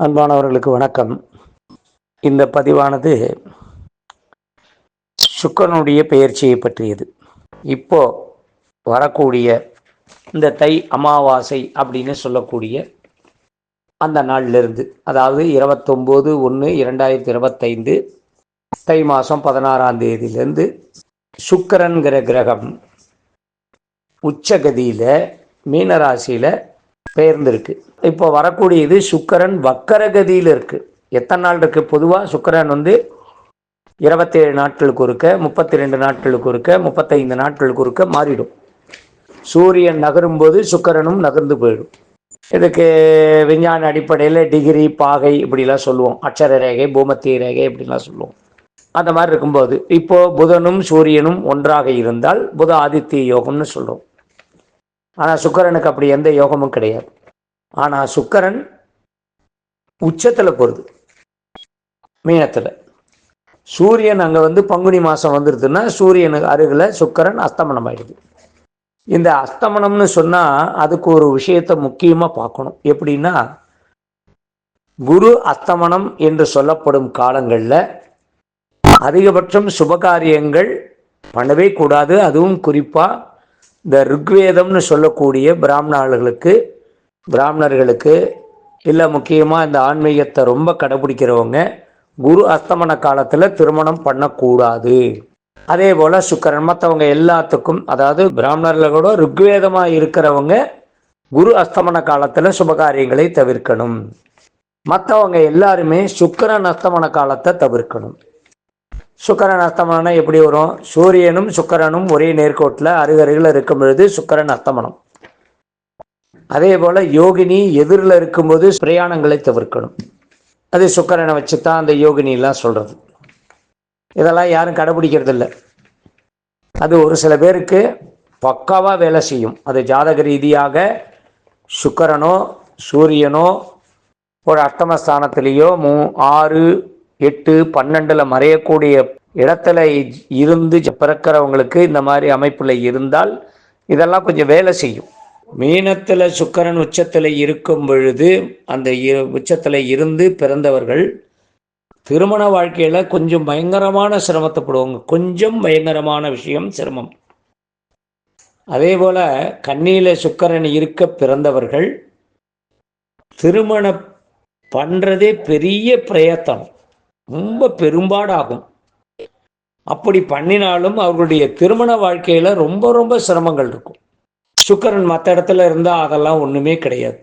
அன்பானவர்களுக்கு வணக்கம். இந்த பதிவானது சுக்கரனுடைய பெயர்ச்சியை பற்றியது. இப்போ வரக்கூடிய இந்த தை அமாவாசை அப்படின்னு சொல்லக்கூடிய அந்த நாளிலிருந்து அதாவது இருபத்தொம்போது ஒன்று இரண்டாயிரத்தி இருபத்தைந்து தை மாதம் பதினாறாம் தேதியிலேருந்து சுக்கரன்கிற கிரகம் உச்சகதியில் மீனராசியில் பெயர்ந்திருக்கு. இப்போ வரக்கூடியது சுக்கரன் வக்கரகதியில் இருக்கு. எத்தனை நாள் இருக்கு? பொதுவாக சுக்கரன் வந்து இருபத்தேழு நாட்களுக்கு ஒருக்க முப்பத்தி ரெண்டு நாட்களுக்கு ஒருக்க முப்பத்தைந்து நாட்களுக்கு ஒருக்க மாறிடும். சூரியன் நகரும்போது சுக்கரனும் நகர்ந்து போயிடும். இதுக்கு விஞ்ஞான அடிப்படையில் டிகிரி பாகை இப்படிலாம் சொல்லுவோம். அட்சர ரேகை பூமத்திய ரேகை இப்படிலாம் சொல்லுவோம். அந்த மாதிரி இருக்கும்போது இப்போ புதனும் சூரியனும் ஒன்றாக இருந்தால் புத ஆதித்ய யோகம்னு சொல்கிறோம் ஆனால் சுக்கரனுக்கு அப்படி எந்த யோகமும் கிடையாது. ஆனால் சுக்கரன் உச்சத்தில் போகிறது மீனத்தில். சூரியன் அங்கே வந்து பங்குனி மாதம் வந்துடுதுன்னா சூரியனுக்கு அருகில் சுக்கரன் அஸ்தமனம் ஆயிடுது. இந்த அஸ்தமனம்னு சொன்னால் அதுக்கு ஒரு விஷயத்தை முக்கியமாக பார்க்கணும். எப்படின்னா குரு அஸ்தமனம் என்று சொல்லப்படும் காலங்களில் அதிகபட்சம் சுபகாரியங்கள் பண்ணவே கூடாது. அதுவும் குறிப்பாக இந்த ருக்வேதம்னு சொல்லக்கூடிய பிராமணர்களுக்கு பிராமணர்களுக்கு இல்லை முக்கியமாக இந்த ஆன்மீகத்தை ரொம்ப கடைபிடிக்கிறவங்க குரு அஸ்தமன காலத்தில் திருமணம் பண்ணக்கூடாது. அதே போல் சுக்கரன் மற்றவங்க எல்லாத்துக்கும் அதாவது பிராமணர்களோட ருக்வேதமாக இருக்கிறவங்க குரு அஸ்தமன காலத்தில் சுபகாரியங்களை தவிர்க்கணும். மற்றவங்க எல்லாருமே சுக்கரன் அஸ்தமன காலத்தை தவிர்க்கணும். சுக்கரன் அஸ்தமனம்னா எப்படி வரும்? சூரியனும் சுக்கரனும் ஒரே நேர்கோட்டில் அருகருகில் இருக்கும் பொழுது சுக்கரன் அஸ்தமனம். அதே போல் யோகினி எதிரில் இருக்கும்போது பிரயாணங்களை தவிர்க்கணும். அது சுக்கரனை வச்சு தான் அந்த யோகினிலாம் சொல்கிறது இதெல்லாம் யாரும் கடைபிடிக்கிறது இல்லை அது ஒரு சில பேருக்கு பக்காவாக வேலை செய்யும். அது ஜாதக ரீதியாக சுக்கரனோ சூரியனோ ஒரு அஷ்டமஸ்தானத்திலேயோ மூ ஆறு எட்டு பன்னெண்டில் மறையக்கூடிய இடத்துல இருந்து பிறக்கிறவங்களுக்கு இந்த மாதிரி அமைப்பில் இருந்தால் இதெல்லாம் கொஞ்சம் வேலை செய்யும். மீனத்தில் சுக்கரன் உச்சத்தில் இருக்கும் பொழுது அந்த உச்சத்தில் இருந்து பிறந்தவர்கள் திருமண வாழ்க்கையில் கொஞ்சம் பயங்கரமான சிரமத்தைப்படுவாங்க கொஞ்சம் பயங்கரமான விஷயம் சிரமம். அதே போல் கண்ணியில் சுக்கரன் இருக்க பிறந்தவர்கள் திருமணம் பண்ணுறதே பெரிய பிரயத்தனம். ரொம்ப பெரும்பாடாகும். அப்படி பண்ணினாலும் அவர்களுடைய திருமண வாழ்க்கையில் ரொம்ப ரொம்ப சிரமங்கள் இருக்கும். சுக்கரன் மற்ற இடத்துல இருந்தால் அதெல்லாம் ஒன்றுமே கிடையாது.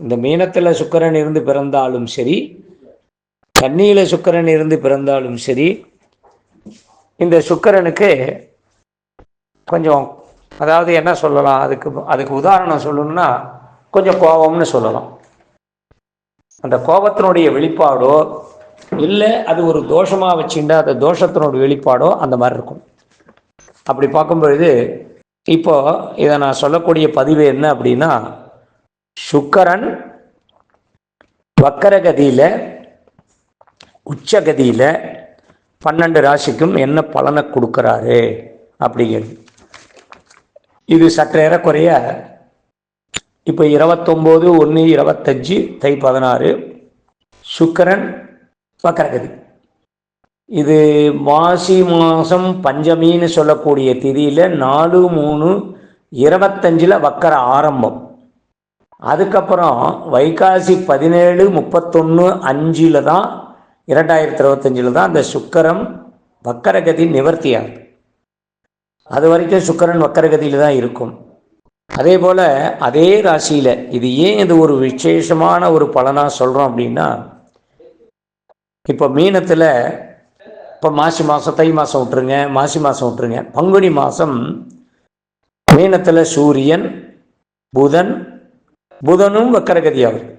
இந்த மீனத்தில் சுக்கரன் இருந்து பிறந்தாலும் சரி கன்னியில் சுக்கரன் இருந்து பிறந்தாலும் சரி இந்த சுக்கரனுக்கு கொஞ்சம் அதாவது என்ன சொல்லலாம் அதுக்கு அதுக்கு உதாரணம் சொல்லணும்னா கொஞ்சம் கோபம்னு சொல்லலாம். அந்த கோபத்தினுடைய வெளிப்பாடோ இல்லை அது ஒரு தோஷமாக வச்சுட்டா அந்த தோஷத்தினோட வெளிப்பாடோ அந்த மாதிரி இருக்கும். அப்படி பார்க்கும்பொழுது இப்போ இதை நான் சொல்லக்கூடிய பதிவு என்ன அப்படின்னா சுக்கரன் வக்கரகதியில் உச்சகதியில் பன்னெண்டு ராசிக்கும் என்ன பலனை கொடுக்குறாரு அப்படிங்கிறது. இது சற்றேறக்குறைய இப்போ இருபத்தொம்போது ஒன்று இருபத்தஞ்சி தை பதினாறு சுக்கரன் வக்கரகதி. இது மாசி மாதம் பஞ்சமின்னு சொல்லக்கூடிய திதியில் நாலு மூணு இருபத்தஞ்சில் வக்கர ஆரம்பம். அதுக்கப்புறம் வைகாசி பதினேழு முப்பத்தொன்று அஞ்சில் தான் இரண்டாயிரத்தி இருபத்தஞ்சில் தான் அந்த சுக்கரம் வக்கரகதி நிவர்த்தி ஆகுது அது வரைக்கும் சுக்கரன் வக்கரகதியில் தான் இருக்கும். அதே போல் அதே ராசியில் இது ஏன் இது ஒரு விசேஷமான ஒரு பலனாக சொல்கிறோம் அப்படின்னா இப்போ மீனத்தில் இப்போ மாசி மாதம் தை மாதம் விட்டுருங்க மாசி மாதம் விட்டுருங்க. பங்குனி மாதம் மீனத்தில் சூரியன் புதன் புதனும் வக்கரகதியாக வருது.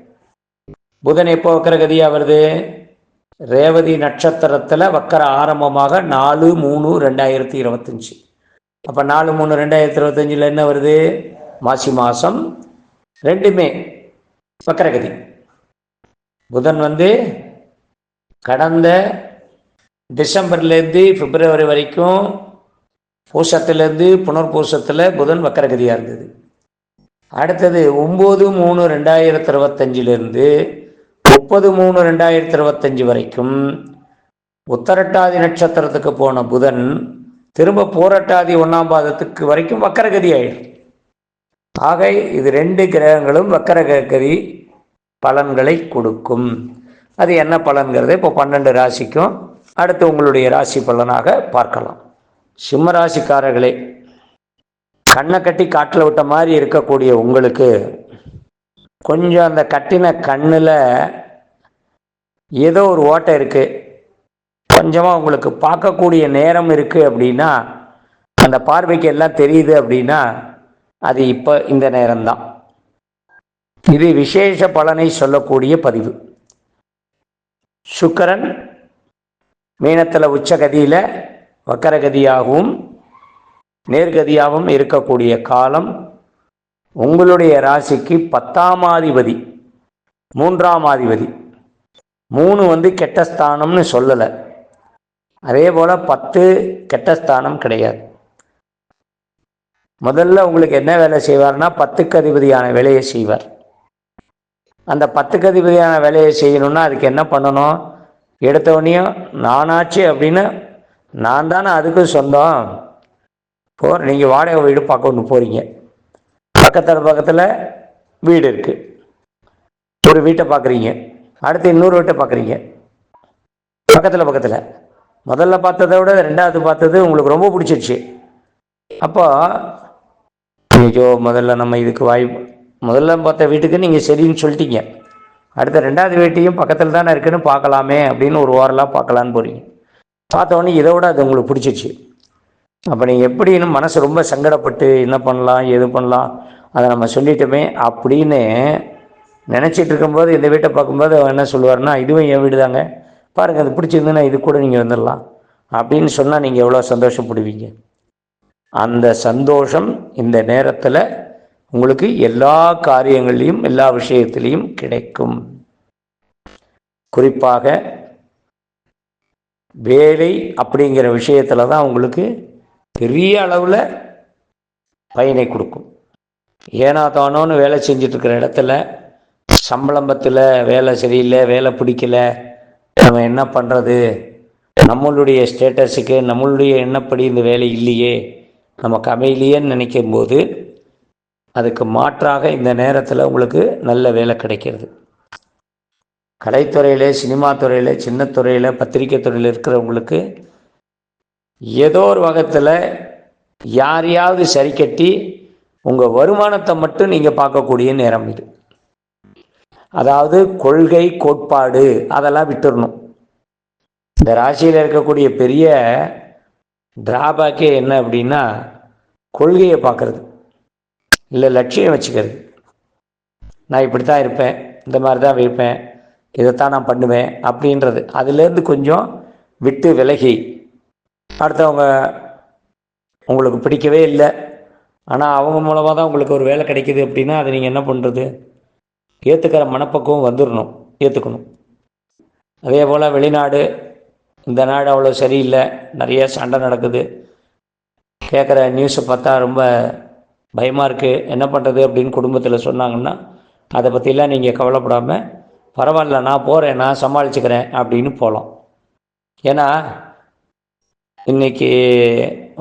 புதன் எப்போ வக்கரகதியாக வருது? ரேவதி நட்சத்திரத்தில் வக்கர ஆரம்பமாக நாலு மூணு ரெண்டாயிரத்தி இருபத்தஞ்சி. அப்போ நாலு மூணு ரெண்டாயிரத்தி இருபத்தஞ்சில் என்ன வருது? மாசி மாதம் ரெண்டுமே வக்கரகதி. புதன் வந்து கடந்த டிசம்பர்லேருந்து பிப்ரவரி வரைக்கும் பூசத்துலேருந்து புனர்பூசத்தில் புதன் வக்கரகதியாக இருந்தது. அடுத்தது ஒம்பது மூணு ரெண்டாயிரத்தி இருபத்தஞ்சிலிருந்து முப்பது மூணு ரெண்டாயிரத்தி இருபத்தஞ்சி வரைக்கும் உத்தரட்டாதி நட்சத்திரத்துக்கு போன புதன் திரும்ப போரட்டாதி ஒன்றாம் பாதத்துக்கு வரைக்கும் வக்கரகதி ஆயிடும் ஆக இது ரெண்டு கிரகங்களும் வக்கரகதி பலன்களை கொடுக்கும். அது என்ன பலன்கிறது? இப்போ பன்னெண்டு ராசிக்கும் அடுத்து உங்களுடைய ராசி பலனாக பார்க்கலாம். சிம்ம ராசிக்காரர்களே கண்ணை கட்டி காட்டில் விட்ட மாதிரி இருக்கக்கூடிய உங்களுக்கு கொஞ்சம் அந்த கட்டின கண்ணில் ஏதோ ஒரு ஓட்டை இருக்குது கொஞ்சமாக உங்களுக்கு பார்க்கக்கூடிய நேரம் இருக்குது அப்படின்னா அந்த பார்வைக்கு எல்லாம் தெரியுது அப்படின்னா அது இப்போ இந்த நேரம்தான். இது விசேஷ பலனை சொல்லக்கூடிய பதிவு. சுக்கரன் மீனத்தில் உச்சகதியில் வக்கரகதியாகவும் நேர்கதியாகவும் இருக்கக்கூடிய காலம் உங்களுடைய ராசிக்கு பத்தாம் அதிபதி மூன்றாம் அதிபதி மூணு வந்து கெட்ட ஸ்தானம்னு சொல்லலை. அதே போல் பத்து கெட்ட ஸ்தானம் கிடையாது. முதல்ல உங்களுக்கு என்ன வேலை செய்வார்னா பத்துக்கு அதிபதியான வேலையை செய்வார். அந்த பத்துக்கு அதிபதியான வேலையை செய்யணும்னா அதுக்கு என்ன பண்ணணும்? எடுத்தவனையும் நானாச்சு அப்படின்னு நான் தானே அதுக்கும் சொந்தம். போ நீங்கள் வாடகை வீடு பார்க்க ஒன்று போகிறீங்க பக்கத்தில் பக்கத்தில் வீடு இருக்குது ஒரு வீட்டை பார்க்குறீங்க அடுத்து இன்னொரு வீட்டை பார்க்குறீங்க பக்கத்தில் பக்கத்தில். முதல்ல பார்த்ததை விட ரெண்டாவது பார்த்தது உங்களுக்கு ரொம்ப பிடிச்சிருச்சு. அப்போ ஐயோ முதல்ல நம்ம இதுக்கு வாய்ப்பு முதல்ல பார்த்த வீட்டுக்கு நீங்கள் சரின்னு சொல்லிட்டீங்க. அடுத்த ரெண்டாவது வீட்டையும் பக்கத்தில் தானே இருக்குன்னு பார்க்கலாமே அப்படின்னு ஒரு ஓரலாக பார்க்கலான்னு போகிறீங்க பார்த்தோன்னே இதை விட அது உங்களுக்கு பிடிச்சிச்சு. அப்போ நீங்கள் எப்படின்னு மனசு ரொம்ப சங்கடப்பட்டு என்ன பண்ணலாம் எது பண்ணலாம் அதை நம்ம சொல்லிட்டோமே அப்படின்னு நினச்சிட்டு இருக்கும்போது இந்த வீட்டை பார்க்கும்போது அவர் என்ன சொல்லுவார்னா இதுவும் என் வீடு தாங்க பாருங்கள் அது பிடிச்சிருந்துன்னா இது கூட நீங்கள் வந்துடலாம் அப்படின்னு சொன்னால் நீங்கள் எவ்வளோ சந்தோஷப்படுவீங்க. அந்த சந்தோஷம் இந்த நேரத்தில் உங்களுக்கு எல்லா காரியங்களையும் எல்லா விஷயத்திலையும் கிடைக்கும். குறிப்பாக வேலை அப்படிங்கிற விஷயத்தில் தான் உங்களுக்கு பெரிய அளவில் பயனை கொடுக்கும். ஏனா தானோன்னு வேலை செஞ்சிட்ருக்கிற இடத்துல சம்பளம்பத்தில் வேலை சரியில்லை வேலை பிடிக்கல நம்ம என்ன பண்ணுறது நம்மளுடைய ஸ்டேட்டஸுக்கு நம்மளுடைய எண்ணப்படி இந்த வேலை இல்லையே நமக்கு அமையலையேன்னு நினைக்கும் போது அதுக்கு மாற்றாக இந்த நேரத்தில் உங்களுக்கு நல்ல வேலை கிடைக்கிறது. கலைத்துறையில் சினிமா துறையில் சின்ன துறையில் பத்திரிக்கை துறையில் இருக்கிறவங்களுக்கு ஏதோ ஒரு வகத்தில் யாரையாவது சரி கட்டி உங்கள் வருமானத்தை மட்டும் நீங்கள் பார்க்கக்கூடிய நேரம் இது. அதாவது கொள்கை கோட்பாடு அதெல்லாம் விட்டுடணும் இந்த ராசியில் இருக்கக்கூடிய பெரிய டிராபேக்கே என்ன அப்படின்னா கொள்கையை பார்க்குறது. இல்லை லட்சியம் வச்சுக்கிறது. நான் இப்படி தான் இருப்பேன் இந்த மாதிரி தான் இருப்பேன் இதைத்தான் நான் பண்ணுவேன் அப்படின்றது. அதுலேருந்து கொஞ்சம் விட்டு விலகி. அடுத்தவங்க உங்களுக்கு பிடிக்கவே இல்லை. ஆனால் அவங்க மூலமாக தான் உங்களுக்கு ஒரு வேலை கிடைக்கிது அப்படின்னா அதை நீங்கள் என்ன பண்ணுறது ஏற்றுக்கிற மனப்பக்குவம் வந்துடணும் ஏற்றுக்கணும் அதே போல் வெளிநாடு இந்த நாடு அவ்வளோ சரியில்லை நிறைய சண்டை நடக்குது. கேட்குற நியூஸை பார்த்தா ரொம்ப பயமாக இருக்குது என்ன பண்ணுறது அப்படின்னு குடும்பத்தில் சொன்னாங்கன்னா அதை பற்றிலாம் நீங்கள் கவலைப்படாமல் பரவாயில்ல நான் போகிறேன் நான் சமாளிச்சுக்கிறேன் அப்படின்னு போகலாம் ஏன்னா இன்றைக்கி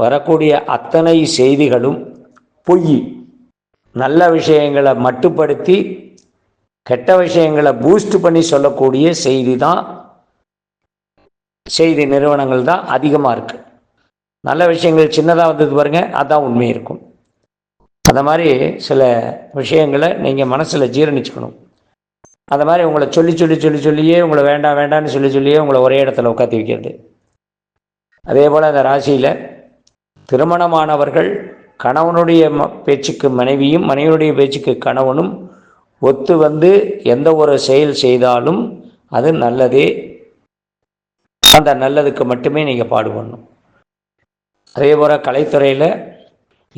வரக்கூடிய அத்தனை செய்திகளும் பொய். நல்ல விஷயங்களை மட்டுப்படுத்தி கெட்ட விஷயங்களை பூஸ்ட் பண்ணி சொல்லக்கூடிய செய்தி தான் செய்தி நிறுவனங்கள் தான் அதிகமாக இருக்குது நல்ல விஷயங்கள் சின்னதாக வந்தது பாருங்கள் அதுதான் உண்மை இருக்கும். அந்த மாதிரி சில விஷயங்களை நீங்கள் மனசில் ஜீரணிச்சுக்கணும். அந்த மாதிரி உங்களை சொல்லி சொல்லி சொல்லி சொல்லியே உங்களை வேண்டாம் வேண்டாம்னு சொல்லி சொல்லியே உங்களை ஒரே இடத்துல உட்காந்து வைக்கிறது. அதே போல் அந்த ராசியில் திருமணமானவர்கள் கணவனுடைய பேச்சுக்கு மனைவியும் மனைவியுடைய பேச்சுக்கு கணவனும் ஒத்து வந்து எந்த ஒரு செயல் செய்தாலும் அது நல்லதே. அந்த நல்லதுக்கு மட்டுமே நீங்கள் பாடுபடணும். அதே போல் கலைத்துறையில்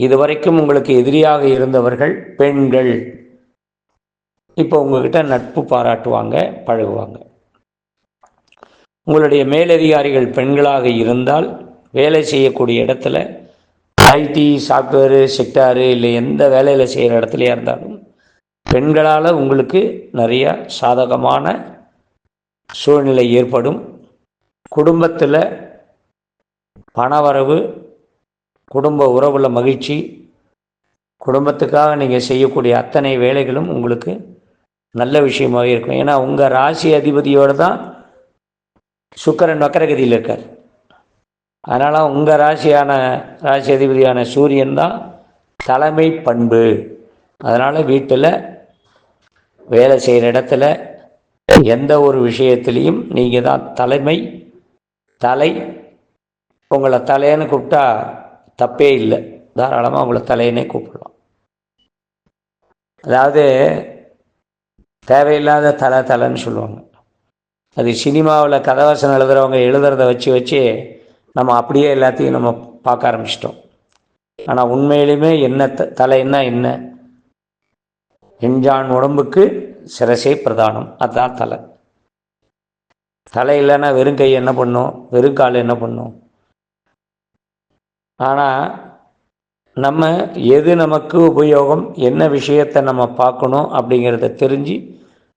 இதுவரைக்கும் உங்களுக்கு எதிரியாக இருந்தவர்கள் பெண்கள். இப்போ உங்ககிட்ட நட்பு பாராட்டுவாங்க பழகுவாங்க. உங்களுடைய மேலதிகாரிகள் பெண்களாக இருந்தால் வேலை செய்யக்கூடிய இடத்துல ஐடி சாஃப்ட்வேரு செக்டாரு இல்லை எந்த வேலையில் செய்கிற இடத்துலையா இருந்தாலும் பெண்களால் உங்களுக்கு நிறைய சாதகமான சூழ்நிலை ஏற்படும். குடும்பத்தில் பணவரவு குடும்ப உறவில் மகிழ்ச்சி. குடும்பத்துக்காக நீங்கள் செய்யக்கூடிய அத்தனை வேலைகளும் உங்களுக்கு நல்ல விஷயமாக இருக்கும். ஏன்னா உங்கள் ராசி அதிபதியோடு தான் சுக்கரன் வக்கரகதியில் இருக்கார். அதனால் உங்கள் ராசியான ராசி அதிபதியான சூரியன் தான் தலைமை பண்பு. அதனால் வீட்டில் வேலை செய்கிற இடத்துல எந்த ஒரு விஷயத்துலேயும் நீங்கள் தான் தலைமை தலை. உங்களை தலைன்னு கூப்பிட்டா தப்பே இல்லை. தாராளமாக அவங்கள தலையனே கூப்பிடலாம். அதாவது தேவையில்லாத தலை தலைன்னு சொல்லுவாங்க. அது சினிமாவில் கதவசனம் எழுதுகிறவங்க எழுதுறத வச்சு வச்சு நம்ம அப்படியே எல்லாத்தையும் நம்ம பார்க்க ஆரம்பிச்சிட்டோம். ஆனால் உண்மையிலுமே என்ன த தலைன்னா என்ன? எஞ்சான் உடம்புக்கு சிரசே பிரதானம். அதுதான் தலை. தலை இல்லைன்னா வெறும் கை என்ன பண்ணும்? வெறும் கால் என்ன பண்ணும்? ஆனால் நம்ம எது நமக்கு உபயோகம் என்ன விஷயத்தை நம்ம பார்க்கணும் அப்படிங்கிறத தெரிஞ்சு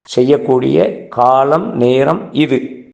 செய்யக்கூடிய காலம் நேரம் இது.